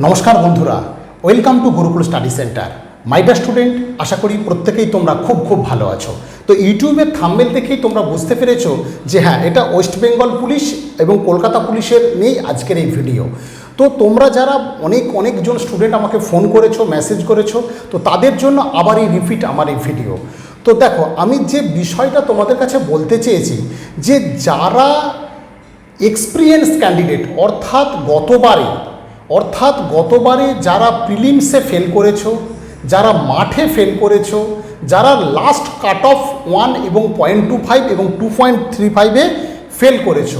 নমস্কার বন্ধুরা, welcome to Gurukul study centre. My dear student আশা করি প্রত্যেকেই তোমরা খুব খুব ভালো আছো। তো ইউটিউবের থাম্বেল দেখেই তোমরা বুঝতে পেরেছ যে হ্যাঁ এটা ওয়েস্ট বেঙ্গল পুলিশ এবং কলকাতা পুলিশের নিয়েই আজকের এই ভিডিও তো তোমরা যারা অনেক অনেকজন স্টুডেন্ট আমাকে ফোন করেছ মেসেজ করেছ, তো তাদের জন্য আবার এই রিপিট আমার এই ভিডিও তো দেখো, আমি যে বিষয়টা তোমাদের কাছে বলতে চেয়েছি যে যারা এক্সপিরিয়েন্স ক্যান্ডিডেট অর্থাৎ গতবারে অর্থাৎ গতবারে যারা প্রিলিমসে ফেল করেছ, যারা মাঠে ফেল করেছ, যারা লাস্ট কাট অফ ওয়ান এবং পয়েন্ট টু ফাইভ এবং টু পয়েন্ট থ্রি ফাইভে ফেল করেছ,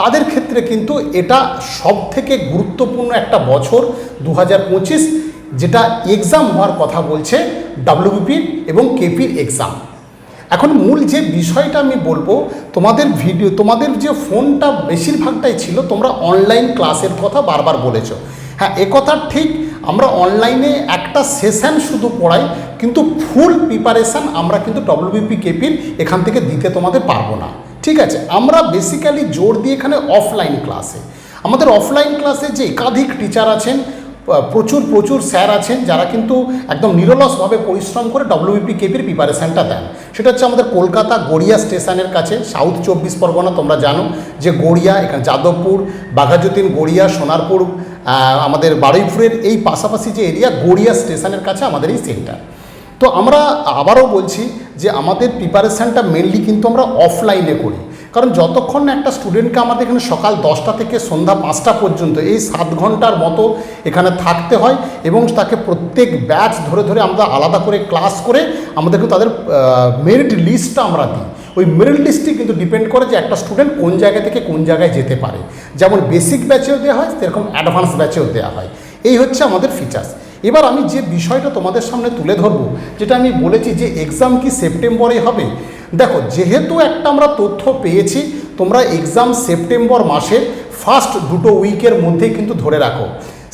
তাদের ক্ষেত্রে কিন্তু এটা সব থেকে গুরুত্বপূর্ণ একটা বছর দু হাজার পঁচিশ, যেটা এক্সাম হওয়ার কথা বলছে ডাব্লিউবিপির এবং কেপির এক্সাম এখন মূল যে বিষয়টা আমি বলব, তোমাদের ভিডিও তোমাদের যে ফোনটা বেশিরভাগটাই ছিল, তোমরা অনলাইন ক্লাসের কথা বারবার বলেছ। হ্যাঁ এ কথা ঠিক, আমরা অনলাইনে একটা সেশন শুধু পড়াই, কিন্তু ফুল প্রিপারেশান আমরা কিন্তু ডব্লিউবিপি কেপির এখান থেকে দিতে তোমাদের পারব না। ঠিক আছে? আমরা বেসিক্যালি জোর দিয়ে এখানে অফলাইন ক্লাসে আমাদের অফলাইন ক্লাসে যে একাধিক টিচার আছেন প্রচুর প্রচুর স্যার আছেন যারা কিন্তু একদম নিরলসভাবে পরিশ্রম করে ডব্লিউবিপি কেপির প্রিপারেশানটা দেন। সেটা হচ্ছে আমাদের কলকাতা গড়িয়া স্টেশনের কাছে সাউথ চব্বিশ পরগনা, তোমরা জানো যে গড়িয়া, এখানে যাদবপুর, বাঘাযতীন গড়িয়া, সোনারপুর আমাদের বারুইপুরের এই পাশাপাশি যে এরিয়া গড়িয়া স্টেশনের কাছে আমাদের এই সেন্টার তো আমরা আবারও বলছি যে আমাদের প্রিপারেশানটা মেনলি কিন্তু আমরা অফলাইনে করি। কারণ যতক্ষণ না একটা স্টুডেন্টকে আমাদের এখানে সকাল দশটা থেকে সন্ধ্যা পাঁচটা পর্যন্ত এই সাত ঘণ্টার মতো এখানে থাকতে হয় এবং তাকে প্রত্যেক ব্যাচ ধরে ধরে আমরা আলাদা করে ক্লাস করে আমাদেরকে তাদের মেরিট লিস্টটা আমরা দিই। ওই মেরিট লিস্টটি কিন্তু ডিপেন্ড করে যে একটা স্টুডেন্ট কোন জায়গা থেকে কোন জায়গায় যেতে পারে। যেমন বেসিক ব্যাচেও দেওয়া হয়, সেরকম অ্যাডভান্স ব্যাচেও দেওয়া হয়। এই হচ্ছে আমাদের ফিচার্স এবার আমি যে বিষয়টা তোমাদের সামনে তুলে ধরবো, যেটা আমি বলেছি যে এক্সাম কি সেপ্টেম্বরে হবে দেখো, যেহেতু একটা আমরা তথ্য পেয়েছি, তোমরা এক্সাম সেপ্টেম্বর মাসের ফার্স্ট দুটো উইকের মধ্যেই কিন্তু ধরে রাখো।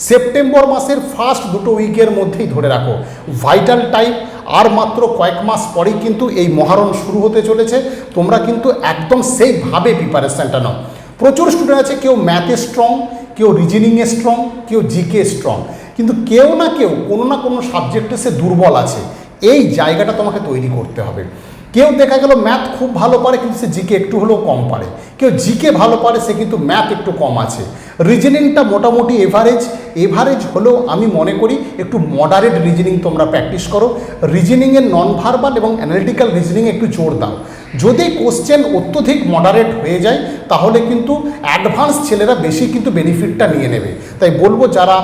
সেপ্টেম্বর মাসের ফার্স্ট দুটো উইকের মধ্যেই ধরে রাখো। ভাইটাল টাইম আর মাত্র কয়েক মাস পরেই কিন্তু এই মহারণ শুরু হতে চলেছে। তোমরা কিন্তু একদম সেইভাবে প্রিপারেশানটা নাও। প্রচুর স্টুডেন্ট আছে, কেউ ম্যাথে স্ট্রং কেউ রিজনিংয়ে স্ট্রং কেউ জিকে স্ট্রং কিন্তু কেউ না কেউ কোনো না কোনো সাবজেক্টে সে দুর্বল আছে। এই জায়গাটা তোমাকে তৈরি করতে হবে। কেউ দেখা গেল ম্যাথ খুব ভালো পারে, কিন্তু সে জিকে একটু হলেও কম পারে। কেউ জিকে ভালো পারে, সে কিন্তু ম্যাথ একটু কম আছে। রিজনিংটা মোটামুটি এভারেজ এভারেজ হলেও আমি মনে করি একটু মডারেট রিজনিং তোমরা প্র্যাকটিস করো। রিজনিংয়ের নন ভার্বাল এবং অ্যানালিটিক্যাল রিজনিং একটু জোর দাও। যদি কোশ্চেন অত্যধিক মডারেট হয়ে যায়, তাহলে কিন্তু অ্যাডভান্স ছেলেরা বেশি কিন্তু বেনিফিটটা নিয়ে নেবে। তাই বলব যারা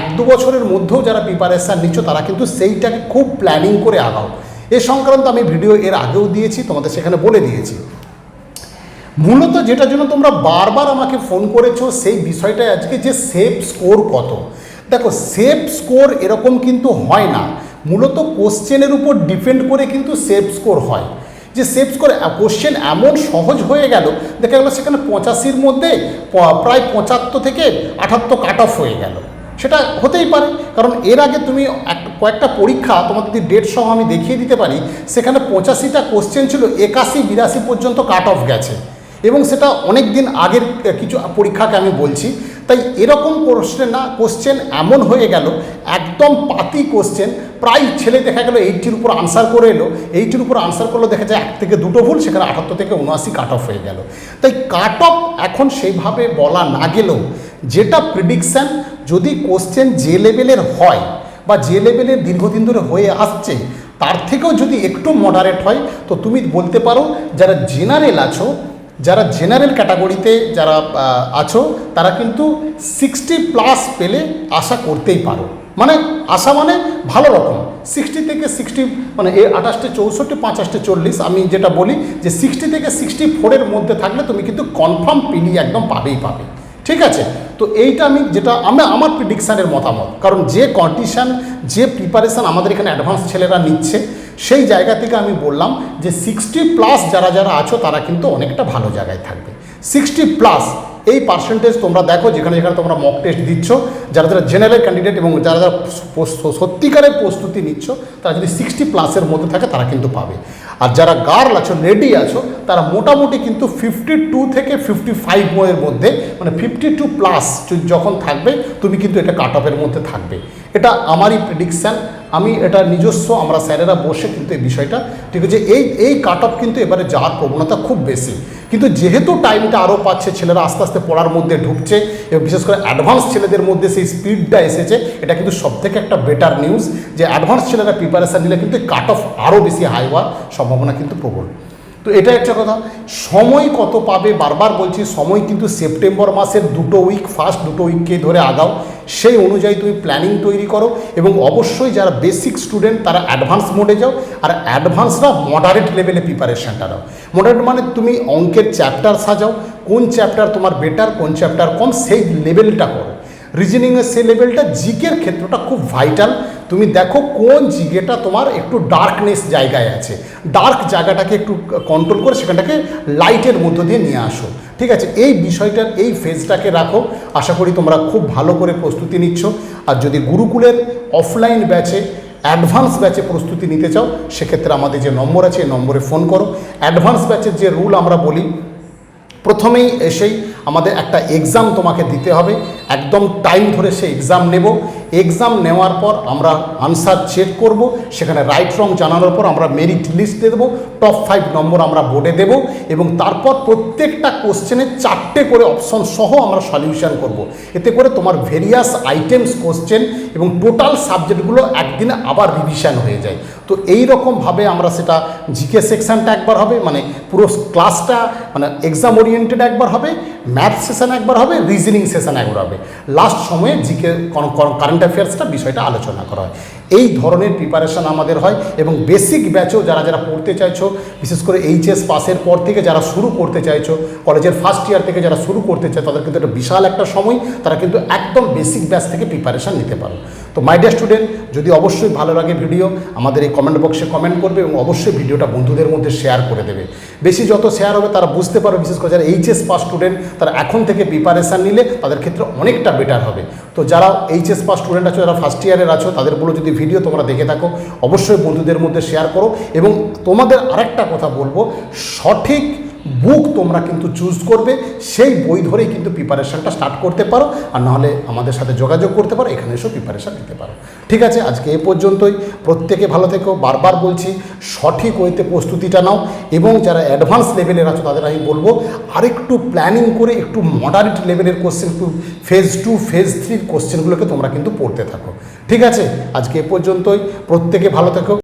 এক দু বছরের মধ্যেও যারা প্রিপারেশান নিচ্ছ, তারা কিন্তু সেইটাকে খুব প্ল্যানিং করে আগাও। এ সংক্রান্ত আমি ভিডিও এর আগেও দিয়েছি, তোমাদের সেখানে বলে দিয়েছি। মূলত যেটার জন্য তোমরা বারবার আমাকে ফোন করেছ, সেই বিষয়টা আজকে যে সেফ স্কোর কত। দেখো, সেফ স্কোর এরকম কিন্তু হয় না। মূলত কোশ্চেনের উপর ডিপেন্ড করে কিন্তু সেফ স্কোর হয়। যে সেফ স্কোর কোশ্চেন এমন সহজ হয়ে গেল, দেখা গেলো সেখানে পঁচাশির মধ্যে প্রায় পঁচাত্তর থেকে আটাত্তর কাট অফ হয়ে গেল। সেটা হতেই পারে। কারণ এর আগে তুমি কয়েকটা পরীক্ষা তোমার যদি ডেট সহ আমি দেখিয়ে দিতে পারি, সেখানে পঁচাশিটা কোশ্চেন ছিল, একাশি, বিরাশি পর্যন্ত কাট অফ গেছে। এবং সেটা অনেক দিন আগের কিছু পরীক্ষাকে আমি বলছি। তাই এরকম কোশ্চেন না কোশ্চেন এমন হয়ে গেল, একদম পাতি কোশ্চেন প্রায় ছেলে দেখা গেল এইটির উপর আনসার করে এলো। এইটির উপর আনসার করল, দেখা যায় এক থেকে দুটো ভুল, সেখানে আটাত্তর থেকে উনআশি কাট অফ হয়ে গেল। তাই কাট অফ এখন সেইভাবে বলা না গেলেও, যেটা প্রিডিকশান যদি কোশ্চেন যে লেভেলের হয় বা যে লেভেলের দীর্ঘদিন ধরে হয়ে আসছে, তার থেকেও যদি একটু মডারেট হয়, তো তুমি বলতে পারো যারা জেনারেল আছো, যারা জেনারেল ক্যাটাগরিতে যারা আছো, তারা কিন্তু সিক্সটি প্লাস পেলে আশা করতেই পারো। মানে আশা মানে ভালো রকম। সিক্সটি থেকে সিক্সটি মানে এ আঠাশটে চৌষট্টি, পাঁচাশটে চল্লিশ, আমি যেটা বলি যে সিক্সটি থেকে সিক্সটি ফোরের মধ্যে থাকলে তুমি কিন্তু কনফার্ম পিডি একদম পাবেই পাবে। ঠিক আছে? তো এইটা আমি যেটা, আমরা আমার প্রিডিকশানের মতামত। কারণ যে কন্ডিশান যে প্রিপারেশান আমাদের এখানে অ্যাডভান্স ছেলেরা নিচ্ছে, সেই জায়গা থেকে আমি বললাম যে সিক্সটি প্লাস যারা যারা আছো, তারা কিন্তু অনেকটা ভালো জায়গায় থাকবে। সিক্সটি প্লাস এই পার্সেন্টেজ তোমরা দেখো, যেখানে যেখানে তোমরা মক টেস্ট দিচ্ছ, যারা যারা জেনারেল ক্যান্ডিডেট এবং যারা যারা সত্যিকারের প্রস্তুতি নিচ্ছ, তারা যদি সিক্সটি প্লাসের মধ্যে থাকে, তারা কিন্তু পাবে। আর যারা গার্ল আছো রেডি আছো, তারা মোটামুটি কিন্তু ফিফটি টু থেকে ফিফটি ফাইভ এর মধ্যে মানে ফিফটি টু প্লাস যখন থাকবে, তুমি কিন্তু এটা কাট অফের মধ্যে থাকবে। এটা আমারই প্রেডিকশান আমি এটা নিজস্ব, আমরা স্যারেরা বসে কিন্তু এই বিষয়টা, ঠিক আছে, এই এই কাট অফ কিন্তু এবারে যাওয়ার প্রবণতা খুব বেশি। কিন্তু যেহেতু টাইমটা আরও পাচ্ছে, ছেলেরা আস্তে আস্তে পড়ার মধ্যে ঢুকছে, এবং বিশেষ করে অ্যাডভান্স ছেলেদের মধ্যে সেই স্পিডটা এসেছে, এটা কিন্তু সবথেকে একটা বেটার নিউজ যে অ্যাডভান্স ছেলেরা প্রিপারেশান নিলে কিন্তু কাট অফ আরও বেশি হাই হওয়ার সম্ভাবনা কিন্তু প্রবল। তো এটা একটা কথা। সময় কত পাবে? বারবার বলছি, সময় কিন্তু সেপ্টেম্বর মাসের দুটো উইক ফার্স্ট দুটো উইককে ধরে আগাও। সেই অনুযায়ী তুমি প্ল্যানিং তৈরি করো এবং অবশ্যই যারা বেসিক স্টুডেন্ট তারা অ্যাডভান্স মোডে যাও আর অ্যাডভান্সরা মডারেট লেভেলে প্রিপারেশানটা নাও। মডারেট মানে তুমি অঙ্কের চ্যাপ্টার সাজাও, কোন চ্যাপ্টার তোমার বেটার কোন চ্যাপ্টার কম, সেই লেভেলটা করো। রিজনিংয়ের সেই লেভেলটা জিকের ক্ষেত্রটা খুব ভাইটাল তুমি দেখো কোন জিকেটা তোমার একটু ডার্কনেস জায়গায় আছে। ডার্ক জায়গাটাকে একটু কন্ট্রোল করে সেখানটাকে লাইটের মধ্য দিয়ে নিয়ে আসো। ঠিক আছে? এই বিষয়টার এই ফেজটাকে রাখো। আশা করি তোমরা খুব ভালো করে প্রস্তুতি নিচ্ছ। আর যদি গুরুকুলের অফলাইন ব্যাচে অ্যাডভান্স ব্যাচে প্রস্তুতি নিতে চাও, সেক্ষেত্রে আমাদের যে নম্বর আছে, এই নম্বরে ফোন করো। অ্যাডভান্স ব্যাচের যে রুল আমরা বলি, প্রথমেই এসেই আমাদের একটা এক্সাম তোমাকে দিতে হবে। একদম টাইম ধরে সে এক্সাম নেব। এক্সাম নেওয়ার পর আমরা আনসার চেক করব, সেখানে রাইট রং জানানোর পর আমরা মেরিট লিস্ট দেবো টপ ফাইভ নম্বর আমরা বোর্ডে দেব এবং তারপর প্রত্যেকটা কোশ্চেনে চারটে করে অপশন সহ আমরা সলিউশন করব। এতে করে তোমার ভেরিয়াস আইটেমস কোশ্চেন এবং টোটাল সাবজেক্টগুলো একদিনে আবার রিভিশন হয়ে যায়। তো এই রকমভাবে আমরা সেটা জিকে সেকশনটা একবার হবে মানে পুরো ক্লাসটা মানে এক্সাম ওরিয়েন্টেড একবার হবে ম্যাথ সেশন একবার হবে রিজনিং সেশন একবার হবে। লাস্ট সময়ে জিকে কারেন্ট অ্যাফেয়ার্সটা বিষয়টা আলোচনা করা হয়। এই ধরনের প্রিপারেশন আমাদের হয় এবং বেসিক ব্যাচও যারা যারা পড়তে চাইছো, বিশেষ করে এইচএস পাসের পর থেকে যারা শুরু করতে চাইছো, কলেজের ফার্স্ট ইয়ার থেকে যারা শুরু করতে চায়, তাদের কিন্তু একটা বিশাল একটা সময়, তারা কিন্তু একদম বেসিক ব্যাচ থেকে প্রিপারেশান নিতে পারো। তো মাই ডিয়ার স্টুডেন্ট যদি অবশ্যই ভালো লাগে ভিডিও আমাদের এই কমেন্ট বক্সে কমেন্ট করবে এবং অবশ্যই ভিডিওটা বন্ধুদের মধ্যে শেয়ার করে দেবে। বেশি যত শেয়ার হবে তারা বুঝতে পারবে, বিশেষ করে যারা এইচএস পাস স্টুডেন্ট তারা এখন থেকে প্রিপারেশান নিলে তাদের ক্ষেত্রে অনেকটা বেটার হবে। তো যারা এইচএস পাস স্টুডেন্ট আছো, যারা ফার্স্ট ইয়ারের আছো, তাদের বলো যদি ভিডিও তোমরা দেখে থাকো, অবশ্যই বন্ধুদের মধ্যে শেয়ার করো এবং তোমাদের আরেকটা কথা বলব, সঠিক বুক তোমরা কিন্তু চুজ করবে, সেই বই ধরেই কিন্তু প্রিপারেশানটা স্টার্ট করতে পারো, আর নাহলে আমাদের সাথে যোগাযোগ করতে পারো, এখানে এসেও প্রিপারেশান নিতে পারো। ঠিক আছে, আজকে এ পর্যন্তই। প্রত্যেকে ভালো থেকো, বারবার বলছি, সঠিক ওয়েতে প্রস্তুতিটা নাও, এবং যারা অ্যাডভান্স লেভেলের আছো, তাদের আমি বলব, আরেকটু প্ল্যানিং করে একটু মডারেট লেভেলের কোশ্চেন ফেজ টু ফেজ থ্রির কোশ্চেনগুলোকে তোমরা কিন্তু পড়তে থাকো। ঠিক আছে, আজকে এ পর্যন্তই। প্রত্যেকে ভালো থেকো।